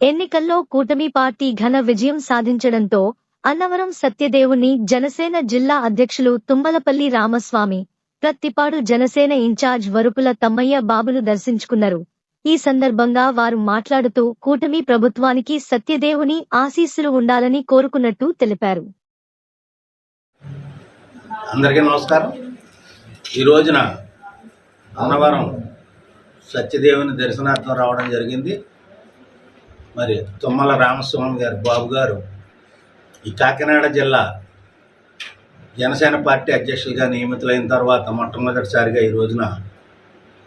ఎన్నికల్లో కూటమి పార్టీ ఘన విజయం సాధించడంతో అన్నవరం సత్యదేవుని జనసేన జిల్లా అధ్యక్షులు తుమ్మలపల్లి రామస్వామి ప్రత్తిపాడు జనసేన ఇన్ఛార్జ్ వరుపుల తమ్మయ్య బాబును దర్శించుకున్నారు. ఈ సందర్భంగా వారు మాట్లాడుతూ కూటమి ప్రభుత్వానికి సత్యదేవుని ఆశీస్సులు ఉండాలని కోరుకున్నట్టు తెలిపారు. అందరికీ నమస్కారం. ఈ రోజున అన్నవరం సత్యదేవుని దర్శనార్థం రావడం జరిగింది. మరి తుమ్మల రామస్వామి గారు బాబు గారు ఈ కాకినాడ జిల్లా జనసేన పార్టీ అధ్యక్షులుగా నియమితులైన తర్వాత మొట్టమొదటిసారిగా ఈ రోజున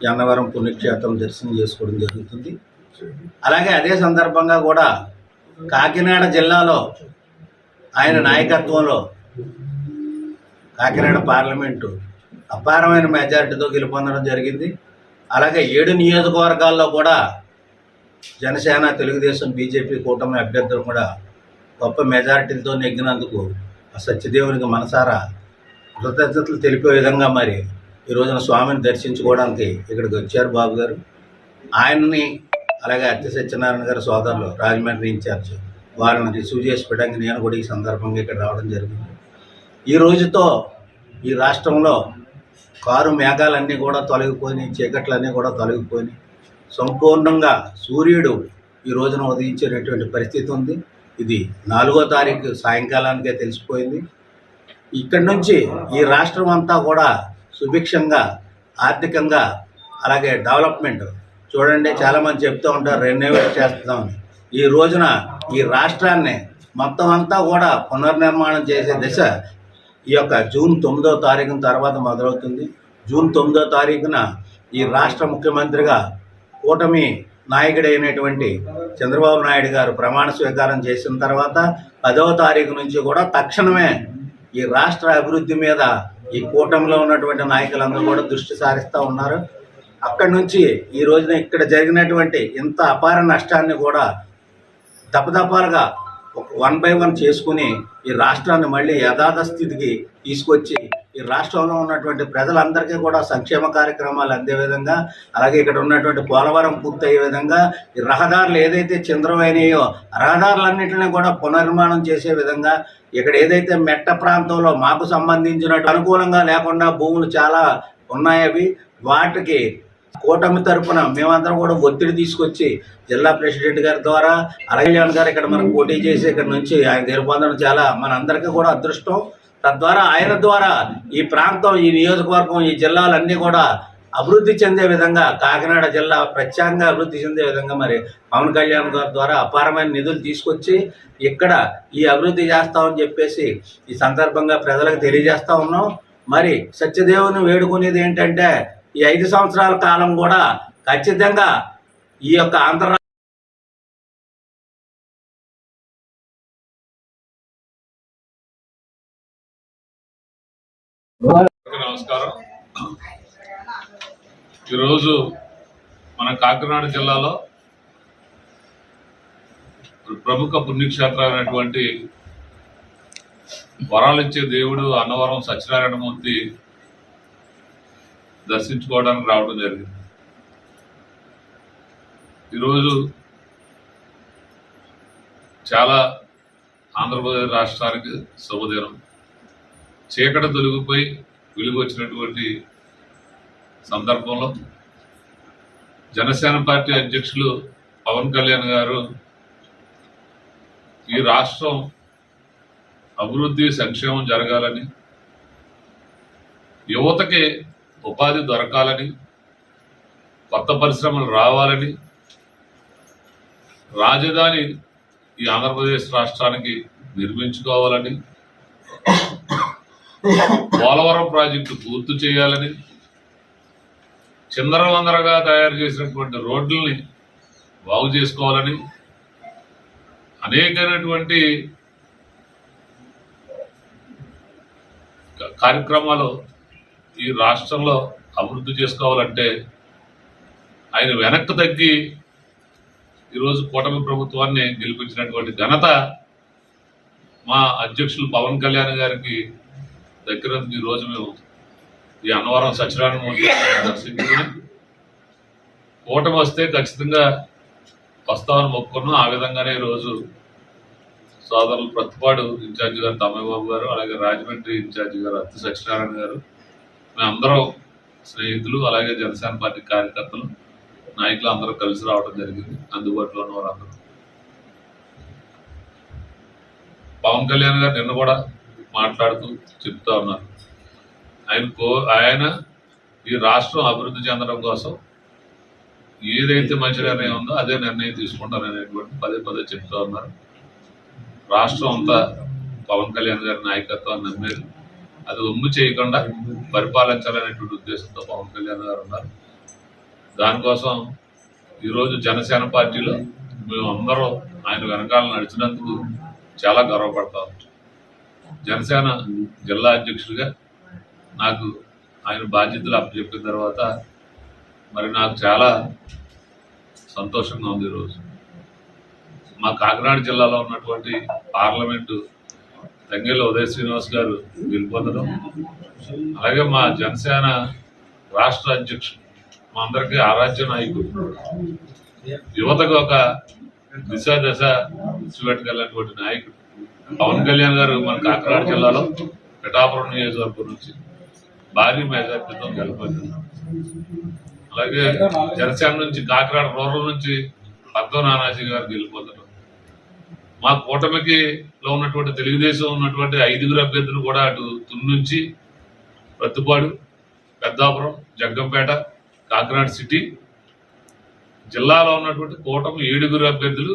ఈ అన్నవరం పుణ్యక్షేత్రం దర్శనం చేసుకోవడం జరుగుతుంది. అలాగే అదే సందర్భంగా కూడా కాకినాడ జిల్లాలో ఆయన నాయకత్వంలో కాకినాడ పార్లమెంటు అపారమైన మెజారిటీతో గెలుపొందడం జరిగింది. అలాగే ఏడు నియోజకవర్గాల్లో కూడా జనసేన తెలుగుదేశం బీజేపీ కూటమి అభ్యర్థులు కూడా గొప్ప మెజారిటీలతో నెగ్గినందుకు ఆ సత్యదేవునికి మనసారా కృతజ్ఞతలు తెలిపే విధంగా మరి ఈ రోజున స్వామిని దర్శించుకోవడానికి ఇక్కడికి వచ్చారు బాబు గారు. ఆయన్ని అలాగే అత్య సత్యనారాయణ గారి సోదరులు రాజమండ్రి ఇన్ఛార్జ్ వారిని రిసీవ్ చేసి పెట్టడానికి నేను కూడా ఈ సందర్భంగా ఇక్కడ రావడం జరిగింది. ఈ రోజుతో ఈ రాష్ట్రంలో కారు మేఘాలన్నీ కూడా తొలగిపోయి చీకట్లన్నీ కూడా తొలగిపోయినాయి. సంపూర్ణంగా సూర్యుడు ఈ రోజున ఉదయించేటటువంటి పరిస్థితి ఉంది. ఇది నాలుగో తారీఖు సాయంకాలానికే తెలిసిపోయింది. ఇక్కడి నుంచి ఈ రాష్ట్రం అంతా కూడా సుభిక్షంగా ఆర్థికంగా అలాగే డెవలప్మెంట్ చూడండి చాలామంది చెప్తూ ఉంటారు రెన్యువేట్ చేస్తామని ఈ రోజున ఈ రాష్ట్రాన్ని మొత్తం అంతా కూడా పునర్నిర్మాణం చేసే దిశ ఈ యొక్క జూన్ తొమ్మిదో తారీఖున తర్వాత మొదలవుతుంది. జూన్ తొమ్మిదో తారీఖున ఈ రాష్ట్ర ముఖ్యమంత్రిగా కూటమి నాయకుడైనటువంటి చంద్రబాబు నాయుడు గారు ప్రమాణ స్వీకారం చేసిన తర్వాత పదవ తారీఖు నుంచి కూడా తక్షణమే ఈ రాష్ట్ర అభివృద్ధి మీద ఈ కూటమిలో ఉన్నటువంటి నాయకులందరూ కూడా దృష్టి సారిస్తూ ఉన్నారు. అక్కడి నుంచి ఈ రోజున ఇక్కడ జరిగినటువంటి ఇంత అపార నష్టాన్ని కూడా దపదపాలుగా ఒక వన్ బై వన్ చేసుకుని ఈ రాష్ట్రాన్ని మళ్ళీ యథార్థ స్థితికి తీసుకొచ్చి ఈ రాష్ట్రంలో ఉన్నటువంటి ప్రజలందరికీ కూడా సంక్షేమ కార్యక్రమాలు అందే విధంగా అలాగే ఇక్కడ ఉన్నటువంటి పోలవరం పూర్తయ్యే విధంగా ఈ రహదారులు ఏదైతే చంద్రమైనయో రహదారులన్నింటినీ కూడా పునర్నిర్మాణం చేసే విధంగా ఇక్కడ ఏదైతే మెట్ట ప్రాంతంలో మాకు సంబంధించినట్టు అనుకూలంగా లేకుండా భూములు చాలా ఉన్నాయి అవి వాటికి కూటమి తరపున మేమందరం కూడా ఒత్తిడి తీసుకొచ్చి జిల్లా ప్రెసిడెంట్ గారి ద్వారా అలగల్యాణ్ గారు ఇక్కడ మనకు పోటీ చేసి ఇక్కడ నుంచి ఆయన గెలుపొందడం చాలా మనందరికీ కూడా అదృష్టం. తద్వారా ఆయన ద్వారా ఈ ప్రాంతం ఈ నియోజకవర్గం ఈ జిల్లాలన్నీ కూడా అభివృద్ధి చెందే విధంగా కాకినాడ జిల్లా ప్రత్యేకంగా అభివృద్ధి చెందే విధంగా మరి పవన్ కళ్యాణ్ గారి ద్వారా అపారమైన నిధులు తీసుకొచ్చి ఇక్కడ ఈ అభివృద్ధి చేస్తామని చెప్పేసి ఈ సందర్భంగా ప్రజలకు తెలియజేస్తా ఉన్నాం. మరి సత్యదేవుని వేడుకునేది ఏంటంటే ఈ ఐదు సంవత్సరాల కాలం కూడా ఖచ్చితంగా ఈ యొక్క ఆంధ్ర నమస్కారం. ఈరోజు మన కాకినాడ జిల్లాలో ప్రముఖ పుణ్యక్షేత్రమైనటువంటి వరాలిచ్చే దేవుడు అన్నవరం సత్యనారాయణమూర్తి దర్శించుకోవడానికి రావడం జరిగింది. ఈరోజు చాలా ఆంధ్రప్రదేశ్ రాష్ట్రానికి శుభదినం. చీకట తొలగిపోయి వెలుగు వచ్చినటువంటి సందర్భంలో జనసేన పార్టీ అధ్యక్షులు పవన్ కళ్యాణ్ గారు ఈ రాష్ట్రం అభివృద్ధి సంక్షేమం జరగాలని యువతకి ఉపాధి దొరకాలని కొత్త పరిశ్రమలు రావాలని రాజధాని ఈ ఆంధ్రప్రదేశ్ రాష్ట్రానికి నిర్మించుకోవాలని పోలవరం ప్రాజెక్టు పూర్తి చేయాలని చిందరవందరగా తయారు చేసినటువంటి రోడ్లని బాగు చేసుకోవాలని అనేకమైనటువంటి కార్యక్రమాలు ఈ రాష్ట్రంలో అభివృద్ధి చేసుకోవాలంటే ఆయన వెనక్కి తగ్గి ఈరోజు కూటమి ప్రభుత్వాన్ని గెలిపించినటువంటి ఘనత మా అధ్యక్షులు పవన్ కళ్యాణ్ గారికి దగ్గర ఈ రోజు మేము ఈ అన్నవరం సత్యనారాయణ దర్శించుకుని కూటమి వస్తే ఖచ్చితంగా వస్తామని మొక్కున్నాం ఆ విధంగానే ఈరోజు సోదరులు ప్రతిపాడు ఇన్ఛార్జి గారు తమ్మబాబు గారు అలాగే రాజమండ్రి ఇన్ఛార్జి గారు అత్తి సత్యనారాయణ గారు మేమందరం స్నేహితులు అలాగే జనసేన పార్టీ కార్యకర్తలు నాయకులు అందరూ కలిసి రావడం జరిగింది. అందుబాటులో ఉన్న వారందరూ పవన్ కళ్యాణ్ గారు నిన్న కూడా మాట్లాడుతూ చెప్తా ఉన్నారు. ఆయన కో ఆయన ఈ రాష్ట్రం అభివృద్ధి చెందడం కోసం ఏదైతే మంచి నిర్ణయం ఉందో అదే నిర్ణయం తీసుకుంటారనేటువంటి పదే పదే చెప్తా ఉన్నారు. రాష్ట్రం అంతా పవన్ కళ్యాణ్ గారి నాయకత్వాన్ని నమ్మేది. అది ఒమ్ము చేయకుండా పరిపాలించాలనేటువంటి ఉద్దేశంతో పవన్ కళ్యాణ్ గారు ఉన్నారు. దానికోసం ఈరోజు జనసేన పార్టీలో మేము అందరూ ఆయన వెనకాల నడిచినందుకు చాలా గర్వపడతా ఉంటాం. జనసేన జిల్లా అధ్యక్షుడిగా నాకు ఆయన బాధ్యతలు అప్పచెప్పిన తర్వాత మరి నాకు చాలా సంతోషంగా ఉంది ఈరోజు మా కాకినాడ జిల్లాలో ఉన్నటువంటి పార్లమెంటు తంగేళ్ళ ఉదయ శ్రీనివాస్ గారు గెలుపొందడం అలాగే మా జనసేన రాష్ట్ర అధ్యక్షుడు మా అందరికీ ఆరాధ్య నాయకుడు యువతకు ఒక దిశ దశ చూపెట్టగలిగినటువంటి నాయకుడు. పవన్ కళ్యాణ్ గారు మన కాకినాడ జిల్లాలో పిఠాపురం నియోజకవర్గం నుంచి భారీ మెజార్టీతో గెలుపొందారు అలాగే జనసేన నుంచి కాకినాడ రూరల్ నుంచి పద్మ నానాజీ గారు గెలిపోతారు మా కూటమికి లో ఉన్నటువంటి తెలుగుదేశం ఉన్నటువంటి ఐదుగురు అభ్యర్థులు కూడా అటు తుని నుంచి ప్రత్తుపాడు పెద్దాపురం జగ్గంపేట కాకినాడ సిటీ జిల్లాలో ఉన్నటువంటి కూటమి ఏడుగురు అభ్యర్థులు